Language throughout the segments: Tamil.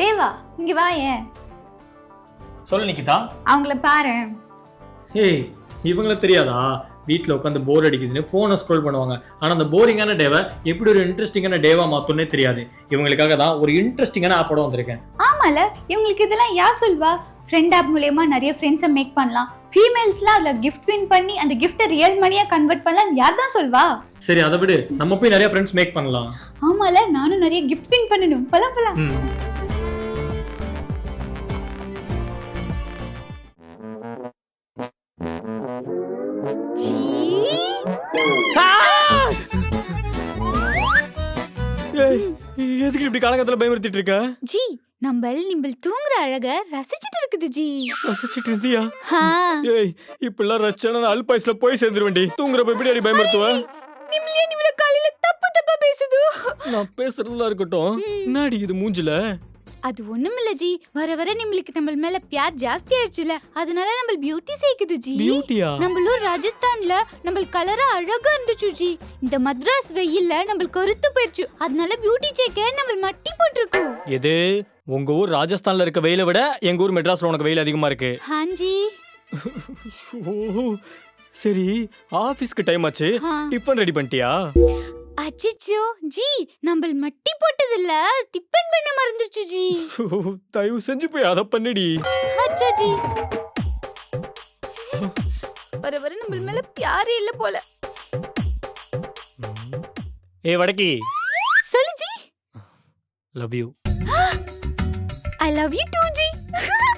தேவா இங்க வா ஏன்? சொல்லு நிக்கிதா. அவங்கள பாரு. ஏய் இவங்கள தெரியாதா? வீட்டில் உட்காந்து போர் அடிக்குதுன்னு ஃபோனை ஸ்க்ரோல் பண்ணுவாங்க. ஆனால் அந்த போரிங்கான டேவை எப்படி ஒரு இன்ட்ரெஸ்டிங்கான டேவா மாற்றோன்னே தெரியாது. இவங்களுக்காக தான் ஒரு இன்ட்ரெஸ்டிங்கான ஆப்போட வந்திருக்கேன். ஆமால இவங்களுக்கு இதெல்லாம் யார் சொல்வா? ஃப்ரெண்ட் ஆப் மூலயமா நிறைய ஃப்ரெண்ட்ஸை மேக் பண்ணலாம். ஃபீமேல்ஸ்லாம் அதில் கிஃப்ட் வின் பண்ணி அந்த கிஃப்ட்டை ரியல் மணியா கன்வெர்ட் பண்ணலாம் யார் தான் சொல்வா? சரி அதை விடு. நம்ம போய் நிறைய ஃப்ரெண்ட்ஸ் மேக் பண்ணலாம். ஆமால நானும் நிறைய கிஃப்ட் வின் பண்ணணும். பலாம் பலாம். எதுக்கு இப்படி காலங்கத்தில் பயமுறுத்திட்டு இருக்க? ஜி நம்ம நிம்பல் தூங்குற அழக ரசிச்சிட்டு இருக்குது ஜி. ரசிச்சிட்டு இருந்தியா? ஏய் இப்பெல்லாம் ரச்சனை அல்பாய்ஸ்ல போய் சேர்ந்துருவேண்டி தூங்குறப்ப எப்படி அடி பயமுறுத்துவ? நிம்மலியே நிம்மல காலையில தப்பு தப்பா பேசுது? நான் பேசுறதுலாம் இருக்கட்டும். என்னடி இது மூஞ்சில? அது ஒண்ணுமில்ல ஜி. வர வர நம்மளுக்கு நம்ம மேல பியார் ஜாஸ்தி ஆயிடுச்சுல. அதனால நம்ம பியூட்டி சேர்க்குது ஜி. பியூட்டியா நம்மளூர் ராஜஸ்தான்ல நம்ம கலரா அழகா இருந்துச்சு ஜி. இந்த மദ്രാஸ் வெயில்ல நம்ம கருத்து போயிடுச்சு. அதனால பியூட்டி சேக்க நம்ம மட்டி போட்டிருக்கு எது? உங்க ஊர் ராஜஸ்தான்ல இருக்க வெயிலை விட எங்க ஊர் மெட்ராஸ்ல உனக்கு வெயில் அதிகமா இருக்கு? ஹாஞ்சி ஓ சரி ஆபீஸ்க்கு டைம் ஆச்சு. டிஃபன் ரெடி பண்ணிட்டியா? அச்சிச்சோ ஜி நம்ம மட்டி போட்டதில்ல. டிபன் பண்ண மறந்துச்சு ஜி. தயவு செஞ்சு போய் அதை பண்ணுடி. அச்சோ ஜி. வர வர நம்ம மேல பியாரே இல்ல போல. ஏ வடக்கி. சொல்லு G. Love you I love you too G.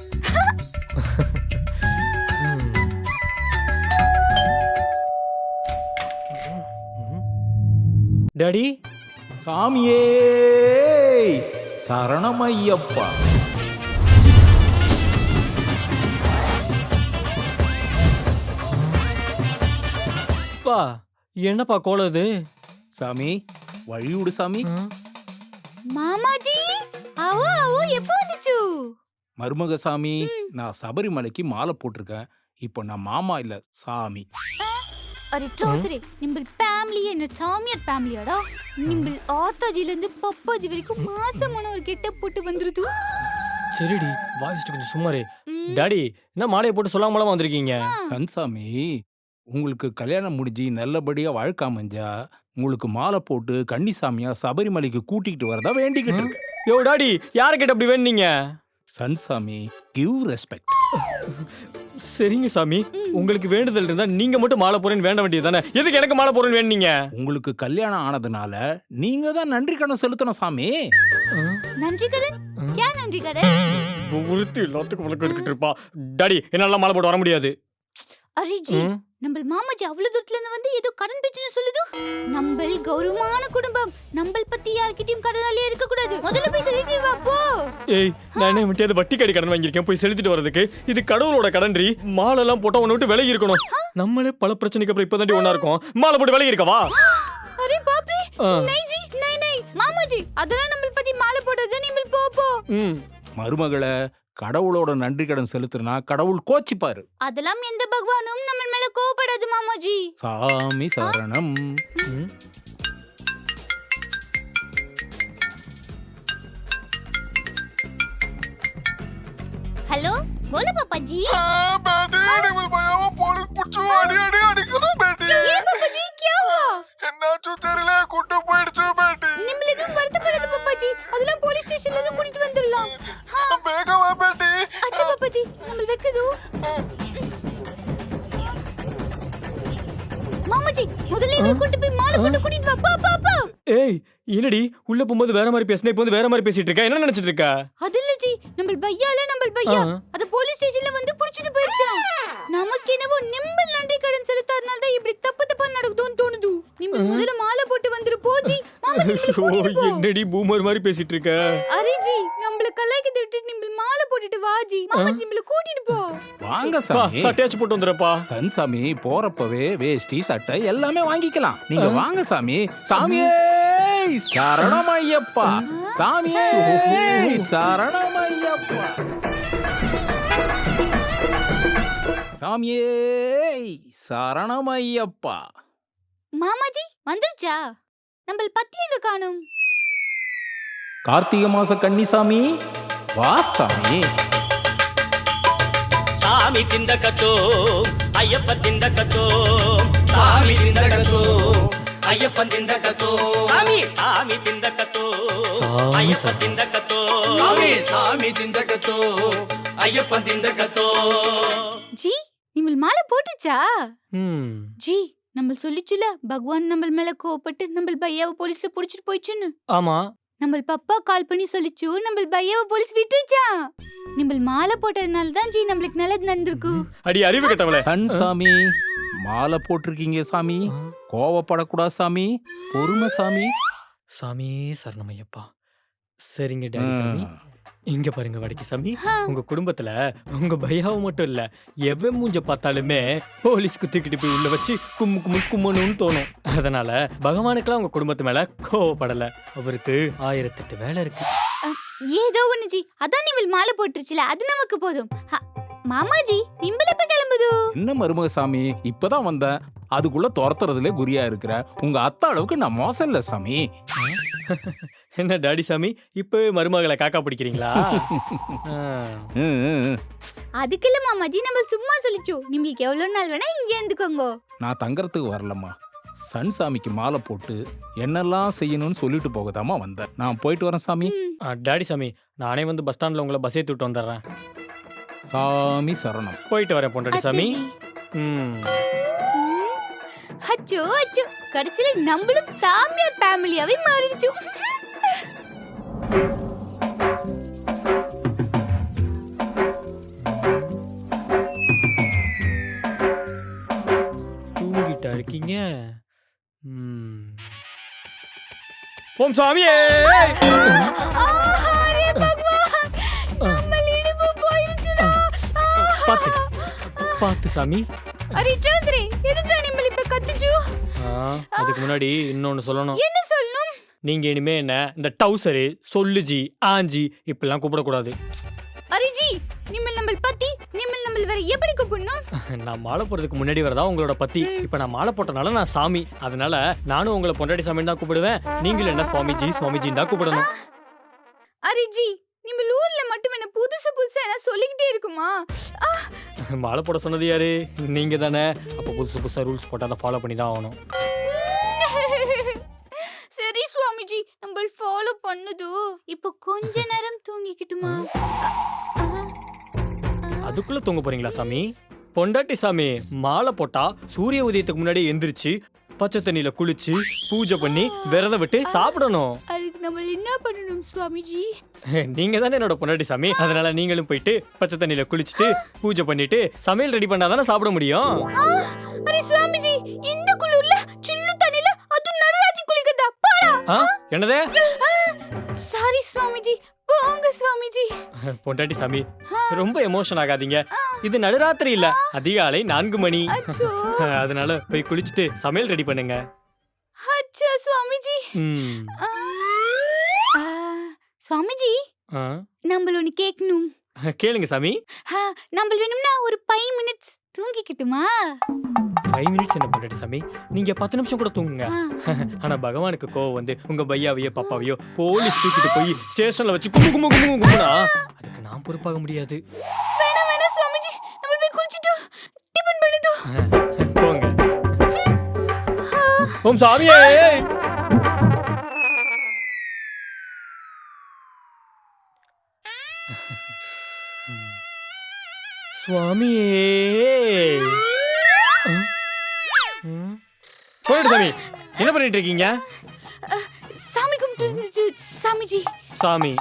Daddy. சாமியே. சரணமையப்பா. பா என்னப்பா கோலம் இது? சாமி வழிவிடு சாமி. மாமாஜி ஆவோ ஆவோ எப்போ வந்துச்சு? மருமக சாமி நான் சபரிமலைக்கு மாலை போட்டிருக்கேன். இப்போ நான் மாமா இல்ல சாமி. ಅರೆ ಟ್ರೋಸರೆ ನಿಂಬಲ್ ಫ್ಯಾಮಿಲಿ என்ன சாமியார் ஃபேமிலியாடா நிம்பல் ஆத்தாஜில இருந்து பப்பாஜி வரைக்கும் மாசமான ஒரு கெட்ட போட்டு வந்துருது சரிடி வாய்ஸ்ட்டு கொஞ்சம் சும்மாரு டாடி என்ன மாலையை போட்டு சொல்லாமலாமா வந்திருக்கீங்க சன்சாமி உங்களுக்கு கல்யாணம் முடிஞ்சு நல்லபடியா வாழ்க்கை அமைஞ்சா உங்களுக்கு மாலை போட்டு கன்னிசாமியா சபரிமலைக்கு கூட்டிகிட்டு வரதா வேண்டிக்கிட்டு இருக்கேன் யோ டாடி யாரை கேட்ட அப்படி வேணுனீங்க சன்சாமி கிவ் ரெஸ்பெக்ட் சரிங்க சாமி உங்களுக்கு வேண்டுதல் இருந்தா நீங்க மட்டும் மாலை போறேன்னு வேண்ட வேண்டியது தானே எதுக்கு எனக்கு மாலை போறேன்னு வேணுனீங்க உங்களுக்கு கல்யாணம் ஆனதுனால நீங்க தான் நன்றி கடன் செலுத்தணும் சாமி. நன்றி கடன்? நன்றி கடன்? ஒருத்தி எல்லாத்துக்கும் விளக்கு எடுத்துட்டு இருப்பா. டாடி என்னால மாலை போட்டு வர முடியாது. அரே ஜி ம். நம்பல் மாமாஜி அவ்வளவு தூரத்துல இருந்து வந்து ஏதோ கடன் பிரச்சனை சொல்லுது? நம்பல் கௌரவமான குடும்பம். நம்பல் பத்தி யார்கிட்டயும் கடனாலே இருக்க கூடாது முதல்ல போய் சொல்லிட்டு வா போ. ஏய் நான் என்ன வட்டி கடி கடன் வாங்கியிருக்கேன். போய் செலுத்திட்டு வரதுக்கு இது கடவுளோட கடன்றி மாலை எல்லாம் போட்டா உன்னை விட்டு விலகி இருக்கணும். நம்மளே பல பிரச்சனைக்கு அப்புறம் இப்பதாண்டி ஒண்ணா இருக்கோம். மாலை போட்டு விலகி இருக்கவா? அரே பாப்ரே ஆ. நை ஜி நை நை மாமாஜி அதெல்லாம் நம்பல் பத்தி மாலை போடுறது நிம்பல் போ போ. ம். மருமகளை கடவுளோட நன்றி கடன் செலுத்துனா கடவுள் கோச்சிப்பாரு. அதெல்லாம் எந்த பகவானும் நம்ம மேல கோவப்படாது மாமாஜி. சாமி சரணம். ம். ஹலோ போல பாப்பாஜி. ஏ பாப்பாஜி அதெல்லாம் போலீஸ் ஸ்டேஷன்ல இருந்து கூட்டிட்டு வந்துடலாம். அச்சா பாப்பாஜி நம்ம வெக்குது? மாமாஜி முதல்ல இவரை கூட்டி போய் மாலை போட்டு கூட்டிட்டு வா. பா பா ஏய் என்னடி உள்ள போகும்போது வேற மாதிரி பேசினா இப்போ வந்து வேற மாதிரி பேசிட்டு இருக்க? என்ன நினைச்சிட்டு இருக்க? அது இல்ல ஜி நம்ம பையால நம்ம பையா. அத போலீஸ் ஸ்டேஷன்ல வந்து புடிச்சிட்டு போயிருச்சான் நமக்கு என்னவோ நிம்பல் நன்றி கடன் செலுத்தாதனால தான் இப்படி தப்பு தப்பா நடக்குதுன்னு தோணுது. நிம்பல் முதல்ல மாலை போட்டு வந்துரு போஜி ஐயோ, என்னடி பூமர் மாதிரி பேசிட்டு இருக்க? அரே ஜி நம்மள கலாய்க்கி விட்டுட்டு நிம்பல் மாலை போட்டுட்டு வா ஜி. மாமாஜி நம்மள கூட்டிட்டு போ. வாங்க சாமி. சட்டையாச்சு போட்டு வந்துடுறப்பா. சன் சாமி போறப்பவே வேஷ்டி சட்டை எல்லாமே வாங்கிக்கலாம். நீங்க வாங்க சாமி. சாமியே சரணமையப்பா. சாமியே சரணமையப்பா. சாமியே சரணமையப்பா. மாமாஜி வந்துருச்சா? நம்மள் பத்தி எங்க காணும். கார்த்திகை மாச கன்னிசாமி வா சாமி. சாமி திண்டக்கத்தோ ஐயப்ப திண்டக்கத்தோ சாமி திண்டக்கத்தோ ஐயப்பன் திண்டக்கத்தோ சாமி! சாமி திண்டக்கத்தோ சாமி ஐயப்ப சாமி. திண்டக்கத்தோ சாமி! சாமி திண்டக்கத்தோ ஐயப்பன் திண்டக்கத்தோ ஜி நிம்மல் மாலை போட்டுச்சா? ம். ஜி நம்ம சொல்லிச்சுல பகவான் நம்ம மேல கோவப்பட்டு நம்ம பையாவை போலீஸ்ல புடிச்சிட்டு போயிச்சுன்னு ஆமா. நம்ம பப்பா கால் பண்ணி சொல்லிச்சு நம்ம பையாவை போலீஸ் விட்டுச்சா நம்ம மாலை போட்டதுனால தான் ஜி நம்மளுக்கு நல்லது நடந்திருக்கு. அடி அறிவு கட்டவளே. சன் சாமி மாலை போட்டிருக்கீங்க சாமி. கோவப்படக்கூடாது சாமி. பொறுமை சாமி. சாமி சரணமையப்பா. சரிங்க டாடி சாமி. இங்க பாருங்க வடக்கி சாமி. உங்க குடும்பத்துல உங்க பையாவை மட்டும் இல்ல எவன் மூஞ்ச பார்த்தாலுமே போலீஸ்க்கு தூக்கிட்டு போய் உள்ள வச்சு கும்மு கும்மு கும்மணும்னு தோணும். அதனால பகவானுக்கெல்லாம் உங்க குடும்பத்து மேல கோவப்படல. அவருக்கு ஆயிரத்தெட்டு வேலை இருக்கு. ஏதோ ஒண்ணு ஜி. அதான் நிம்மல் மாலை போட்டுருச்சுல அது நமக்கு போதும். ஹ, மாமாஜி நிம்பல் எப்ப கிளம்புது. என்ன மருமக சாமி? இப்பதான் வந்தேன். அதுக்குள்ள துரத்துறதுல குறியா இருக்கிற. உங்க அத்தா அளவுக்கு நான் மோசம் இல்ல சாமி. என்ன டாடி சாமி? இப்பவே மருமகளை காக்கா பிடிக்கிறீங்களா? ஆ. ம், ம், ம். அதுக்கு இல்ல மாமாஜி நம்ம சும்மா சொல்லிச்சு. நிம்பளுக்கு எவ்வளவு நாள் வேணா இங்க இருந்துக்கோங்க. நான் தங்கறதுக்கு வரலம்மா. சன் சாமிக்கு மாலை போட்டு என்னெல்லாம் செய்யணும்னு சொல்லிட்டு போகதாமா வந்தேன். நான் போயிட்டு வரேன் சாமி. ம், ஆ, டாடி சாமி நானே வந்து பஸ் ஸ்டாண்ட்ல உங்களை பஸ் ஏத்தி விட்டு வந்துடுறேன். சாமி சரணம். போயிட்டு வரேன் பொண்டாடி சாமி. ம். அச்சோ அச்சோ. கடைசியில நம்மளும் சாமியார் ஃபேமிலியாவே மாறிடுச்சு. ஓம் சாமியே அரே பகவான். நம்ம இடுப்பு போயிருச்சுடா. பாத்து பாத்து சாமி. அரே ட்ரௌசரே எதுக்கு நிம்பல் இப்ப கத்துச்சு? அதுக்கு முன்னாடி இன்னொன்னு சொல்லணும். என்ன சொல்லணும்? நீங்க இனிமே என்ன இந்த டவுசரு சொல்லுஜி ஆஞ்சி இப்பெல்லாம் கூப்பிடக்கூடாது. அரே ஜி நிம்மல் நம்ம வேற எப்படி கூப்பிடணும்? நான் மாலை போடுறதுக்கு முன்னாடி வரதா உங்களோட பத்தி. இப்ப நான் மாலை போட்டனால நான் சாமி. அதனால நானும் உங்களை பொண்டாடி சாமி தான் கூப்பிடுவேன். நீங்களும் என்ன சுவாமிஜி சுவாமிஜின்னு தான் கூப்பிடணும். அரே ஜி நிம்மல் ஊர்ல மட்டும் என்ன புதுசு புதுசா என்ன சொல்லிக்கிட்டே இருக்குமா? மாலை போட சொன்னது யாரு? நீங்க தானே. அப்ப புதுசு புதுசா ரூல்ஸ் போட்டு அதை ஃபாலோ பண்ணி தான் ஆகணும். சரி சுவாமிஜி நம்ம ஃபாலோ பண்ணுது. இப்போ கொஞ்ச நேரம் தூங்கிக்கிட்டுமா? அதுக்குள்ள தூங்க போறீங்களா சாமி? பொண்டாட்டி சாமி மாலை போட்டா சூரிய உதயத்துக்கு முன்னாடி எந்திரிச்சு பச்சை தண்ணியில குளிச்சு பூஜை பண்ணி விரதம் விட்டு சாப்பிடணும். அதுக்கு நம்ம என்ன பண்ணணும் சுவாமிஜி? நீங்க தானே என்னோட பொண்டாட்டி சாமி. அதனால நீங்களும் போயிட்டு பச்சை தண்ணியில குளிச்சுட்டு பூஜை பண்ணிட்டு சமையல் ரெடி பண்ணாதானே சாப்பிட முடியும்? ஆ, அரே சுவாமிஜி இந்த குளிர்ல சில்லு தண்ணில அது நடராஜி குளிக்கதா பாடா? என்னதே? சாரி சுவாமிஜி போங்க சுவாமிஜி. பொண்டாட்டி சாமி ரொம்ப எமோஷன் ஆகாதீங்க. இது நடுராத்திரி இல்ல அதிகாலை நான்கு மணி. அதனால போய் குளிச்சுட்டு சமையல் ரெடி பண்ணுங்க. அச்சா சுவாமிஜி. சுவாமிஜி ஆ. நம்மள ஒன்னு கேட்கணும் கேளுங்க சாமி. ஆ, நம்ம வேணும்னா ஒரு ஃபைவ் மினிட்ஸ் தூங்கிக்கிட்டுமா? ஃபைவ் மினிட்ஸ் என்ன பொண்டாட்டி சாமி? நீங்க பத்து நிமிஷம் கூட தூங்குங்க. ஆ, ஆனா பகவானுக்கு கோவம் வந்து உங்க பையாவையோ பாப்பாவையோ போலீஸ் தூக்கிட்டு போய் ஸ்டேஷன்ல வச்சு கும்பு கும்பு கும்பு கும்புனா அதுக்கு நான் பொறுப்பாக முடியாது. வேணாம் வேணாம் சுவாமிஜி. நம்ம போய் குளிச்சுட்டு டிபன் பண்ணுதோ போங்க. ஓம் சாமியே! சுவாமியே. போயிடு சாமி. என்ன பண்ணிட்டு இருக்கீங்க? சாமி கும்பிட்டு சாமிஜி. சாமி.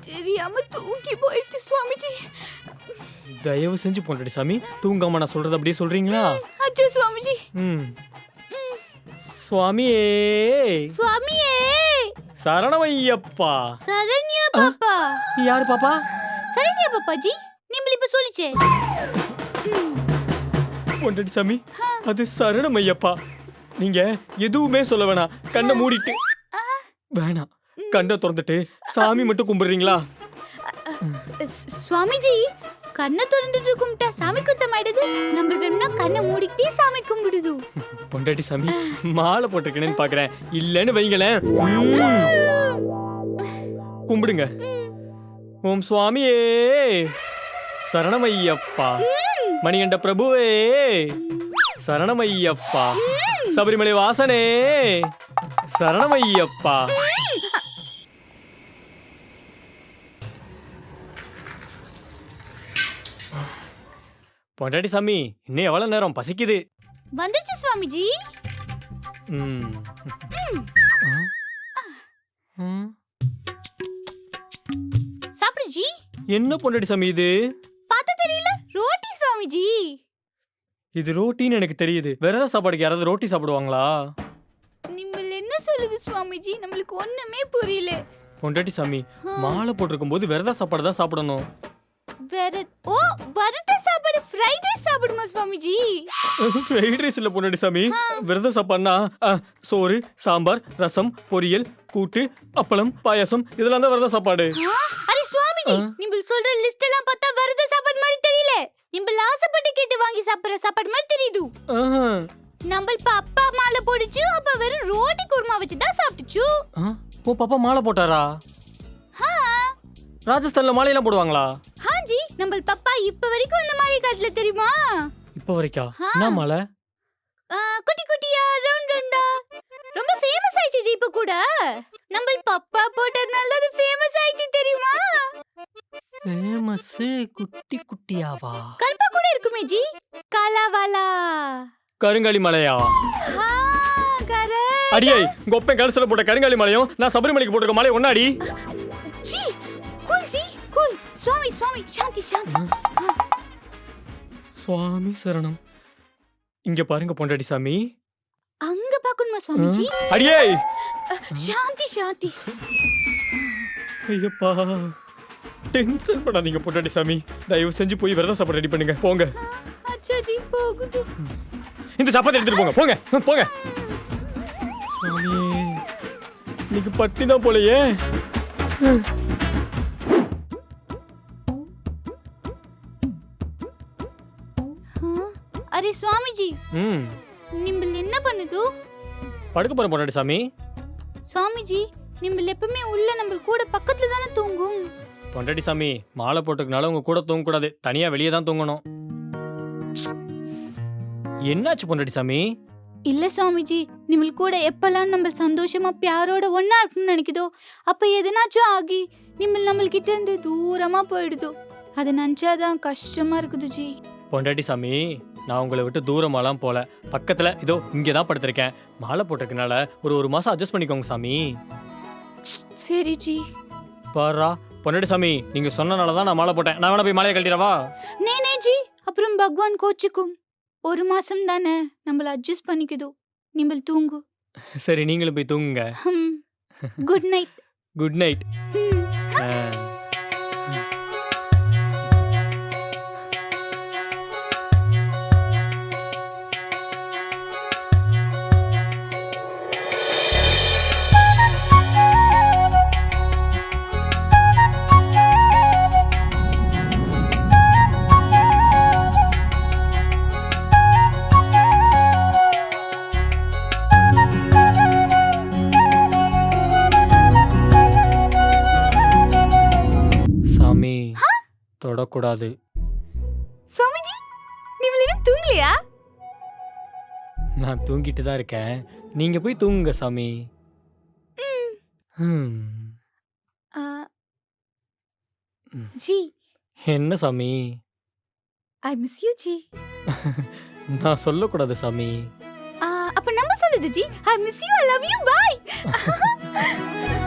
தெரியாம தூங்கி போயிடுச்சு சுவாமிஜி. தயவு செஞ்சு போன்றடி சாமி. தூங்காம நான் சொல்றது அப்படியே சொல்றீங்களா? அச்சோ சுவாமிஜி. ம். சுவாமியே. சுவாமியே. சரணமையப்பா. சரண்யா பாப்பா. யாரு பாப்பா? சரண்யா பாப்பாஜி. இப்ப சொல்லிச்சே. பொண்டடி சாமி. அது சரணமையப்பா நீங்க எதுவுமே சொல்ல வேணாம். கண்ணை மூடிட்டு. வேணாம். கண்ணை திறந்துட்டு சாமி மட்டும் கும்பிடுறீங்களா? சுவாமிஜி கண்ணை திறந்துட்டு கும்பிட்டா சாமி குத்தம் ஆயிடுது நம்ம வேணும்னா கண்ணை மூடிக்கிட்டே சாமி கும்பிடுது. பொண்டாட்டி சாமி மாலை போட்டிருக்கேன்னு பாக்குறேன். இல்லைன்னு வைங்களேன். கும்பிடுங்க. ஓம் சுவாமியே. சரணமையப்பா. மணிகண்ட பிரபுவே. சரணமையப்பா. சபரிமலை வாசனே. சரணமையப்பா. பொண்டாட்டி சாமி இன்னும் எவ்வளவு நேரம் பசிக்குது? வந்துருச்சு சுவாமிஜி. ம். ம். சாப்பிடு ஜி என்ன பொண்டாட்டி சாமி இது? சுவாமிஜி இது ரோட்டின்னு எனக்கு தெரியுது. விரத சாப்பாடுக்கு யாராவது ரோட்டி சாப்பிடுவாங்களா? நிம்மல் என்ன சொல்லுது சுவாமிஜி? நம்மளுக்கு ஒண்ணுமே புரியல. பொண்டாட்டி சாமி மாலை போட்டிருக்கும் போது விரத சாப்பாடு தான் சாப்பிடணும். வேற ஓ வரத சாப்பாடு ஃப்ரைட் ரைஸ் சாப்பிடுமா சுவாமிஜி? ஃப்ரைட் ரைஸ் இல்ல பொண்டாட்டி சாமி. விரத சாப்பாடுனா ஆ, சோறு சாம்பார் ரசம் பொரியல் கூட்டு அப்பளம் பாயாசம் இதெல்லாம் தான் விரத சாப்பாடு. ஆ, அரே சுவாமிஜி. நிம்பல் சொல்ற லிஸ்ட் எல்லாம் பார்த்தா வரத சாப்பாடு மாதிரி தெரியல. நிம்பல் ஆசைப்பட்டு கேட்டு வாங்கி சாப்பிடுற சாப்பாடு மாதிரி தெரியுது. நம்ம இப்ப அப்பா மாலை போடுச்சு அப்ப வெறும் ரோட்டி குருமா வச்சு தான் சாப்பிட்டுச்சு. ஆ, உன் பாப்பா மாலை போட்டாரா? ஹா. ராஜஸ்தான்ல மாலையெல்லாம் போடுவாங்களா? ஹாஜி நம்ம பப்பா இப்ப வரைக்கும் இந்த மாதிரி காட்டுல தெரியுமா? இப்ப வரைக்கும். என்ன மாலை? குட்டி குட்டியா ரவுண்ட் ரவுண்டா ரொம்ப ஃபேமஸ் ஆயிடுச்சு ஜி இப்ப கூட. நம்ம பப்பா போட்டதுனால அது ஃபேமஸ் ஆயிடுச்சு தெரியுமா? ஃபேமஸ் குட்டி குட்டியாவா? கல்பா கூட இருக்குமே ஜி. காலாவாலா. கருங்காலி மலையா? அடியே கொப்பை கழுத்துல போட்ட கருங்காலி மலையும் நான் சபரிமலைக்கு போட்டிருக்க மலை ஒன்னாடி? ஜி கூல் ஜி கூல் சுவாமி சுவாமி சாந்தி சாந்தி. சுவாமி சரணம். இங்க பாருங்க பொண்டாட்டி சாமி. அங்க பாக்கணுமா சுவாமிஜி? அடியே! சாந்தி சாந்தி. ஐயப்பா. டென்ஷன் பண்ணாதீங்க பொண்டாட்டி சாமி. தயவு செஞ்சு போய் விரத சாப்பாடு ரெடி பண்ணுங்க. போங்க. அச்சா ஜி போகுது. இந்த சாப்பாடு எடுத்துட்டு போங்க. போங்க. போங்க. இன்னைக்கு பட்டி தான் போலையே. அரே சுவாமிஜி. ம். நிம்பல் என்ன பண்ணுது? படுக்க போறேன் பொண்டாட்டி சாமி. சுவாமிஜி நிம்பல் எப்பவுமே உள்ள நம்ம கூட பக்கத்துல தானே தூங்கும். பொண்டாட்டி சாமி மாலை போட்டுக்கனால உங்க கூட தூங்கக்கூடாது. தனியா வெளியே தான் தூங்கணும். என்னாச்சு பொண்டாட்டி சாமி? இல்ல சுவாமிஜி நிமல் கூட எப்பெல்லாம் நம்ம சந்தோஷமா பியாரோட ஒண்ணா இருக்கணும்னு நினைக்குதோ அப்ப எதனாச்சும் ஆகி நிமல் நம்ம கிட்ட இருந்து தூரமா போயிடுதோ. அதை நினைச்சாதான் கஷ்டமா இருக்குது ஜி. பொண்டாட்டி சாமி நான் உங்களை விட்டு தூரமாலாம் போல. பக்கத்துல இதோ இங்கே தான் படுத்திருக்கேன். மாலை போட்டிருக்கனால ஒரு ஒரு மாசம் அட்ஜஸ்ட் பண்ணிக்கோங்க சாமி. சரி ஜி. பாரா பொண்டாட்டி சாமி நீங்க சொன்னனால தான் நான் மாலை போட்டேன். நான் வேணா போய் மாலையை கழட்டிடவா? நே நே ஜி அப்புறம் பகவான் கோச்சுக்கும். ஒரு மாசம் தானே நம்மள அட்ஜஸ்ட் பண்ணிக்குதோ. நிம்பல் தூங்கு. சரி நீங்களும் போய் தூங்குங்க. குட் நைட் குட் நைட் தொடக்கூடாது சுவாமிஜி நிம்பல் இன்னும் தூங்கலையா? நான் தூங்கிட்டு தான் இருக்கேன். நீங்க போய் தூங்குங்க சாமி. ஹம். ஆ. ஜி. என்ன சாமி? ஐ மிஸ் யூ ஜி. நான் சொல்லக்கூடாது சாமி. ஆ, அப்ப நம்ம சொல்லுது G. I miss you I love you bye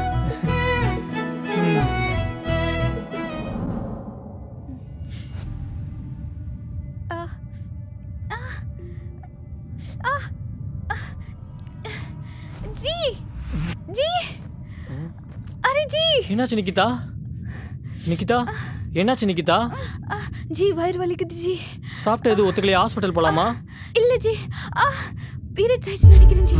என்னாச்சு நிக்கிதா? நிக்கிதா? என்னாச்சு நிக்கிதா? ஜி வயிறு வலிக்குது ஜி. சாப்பிட்டு எது ஒத்துக்கலையா? ஹாஸ்பிட்டல் போலாமா? இல்ல ஜி. பீரியட்ஸ் ஆயிடுச்சு நினைக்கிறேன் ஜி.